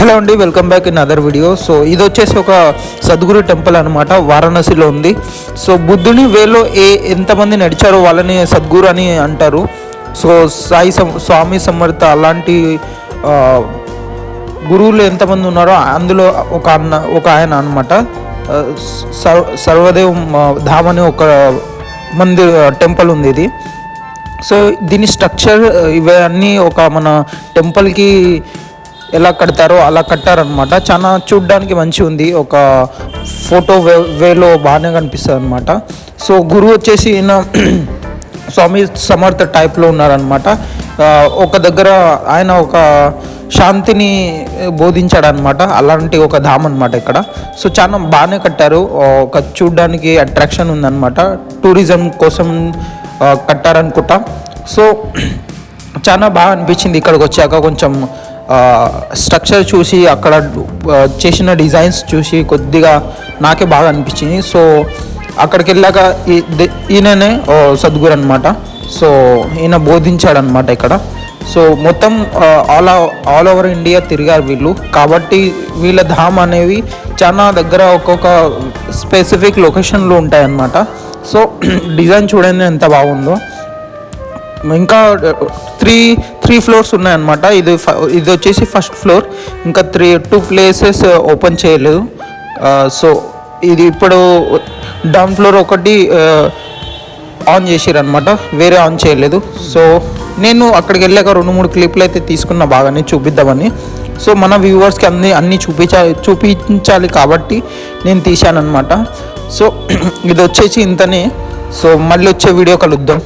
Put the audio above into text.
Hello అండి welcome back in other video. So ఇది వచ్చేసి ఒక సద్గురు టెంపుల్ అనమాట వారణాసిలో ఉంది. సో బుద్ధుని వేలో ఏ ఎంతమంది నడిచారో వాళ్ళని సద్గురు అని అంటారు. సో సాయి సం- స్వామి సమర్థ అలాంటి గురువులు ఎంతమంది ఉన్నారో అందులో ఒక అన్న ఒక ఆయన అనమాట సర్వదేవ్ ధామ్ అని ఒక మందిర్ టెంపుల్ ఉంది ఇది. సో దీని స్ట్రక్చర్ ఇవన్నీ ఒక మన టెంపుల్కి ఎలా కడతారో అలా కట్టారనమాట చాలా చూడ్డానికి మంచి ఉంది. ఒక ఫోటో వే వేలో బాగానే కనిపిస్తుంది అనమాట సో గురువు వచ్చేసి ఈయన స్వామి సమర్థ టైప్లో ఉన్నారనమాట ఒక దగ్గర ఆయన ఒక శాంతిని బోధించాడనమాట అలాంటి ఒక ధామ్ అనమాట ఇక్కడ. సో చాలా బాగానే కట్టారు. ఒక చూడ్డానికి అట్రాక్షన్ ఉందన్నమాట. టూరిజం కోసం కట్టారనుకుంటా. సో చాలా బాగా అనిపించింది ఇక్కడికి వచ్చాక. కొంచెం స్ట్రక్చర్ చూసి అక్కడ చేసిన డిజైన్స్ చూసి కొద్దిగా నాకే బాగా అనిపించింది. సో అక్కడికి వెళ్ళాక ఈయననే ఓ సద్గురు అనమాట సో ఈయన బోధించాడనమాట ఇక్కడ. సో మొత్తం ఆల్ ఆల్ ఓవర్ ఇండియా తిరిగారు వీళ్ళు. కాబట్టి వీళ్ళ ధామ్ అనేవి చాలా దగ్గర ఒక్కొక్క స్పెసిఫిక్ లొకేషన్లో ఉంటాయన్నమాట. సో డిజైన్ చూడండి ఎంత బాగుందో. ఇంకా త్రీ త్రీ ఫ్లోర్స్ ఉన్నాయన్నమాట. ఇది ఇది వచ్చేసి ఫస్ట్ ఫ్లోర్ ఇంకా త్రీ టూ ప్లేసెస్ ఓపెన్ చేయలేదు. సో ఇది ఇప్పుడు డౌన్ ఫ్లోర్ ఒకటి ఆన్ చేసిరనమాట వేరే ఆన్ చేయలేదు. సో నేను అక్కడికి వెళ్ళాక రెండు మూడు క్లిప్లు అయితే తీసుకున్నా బాగానే చూపిద్దామని. సో మన వ్యూవర్స్కి అన్ని అన్నీ చూపించాలి చూపించాలి కాబట్టి నేను తీశానమాట సో ఇది వచ్చేసి ఇంతనే. సో మళ్ళీ వచ్చే వీడియో కలుద్దాం.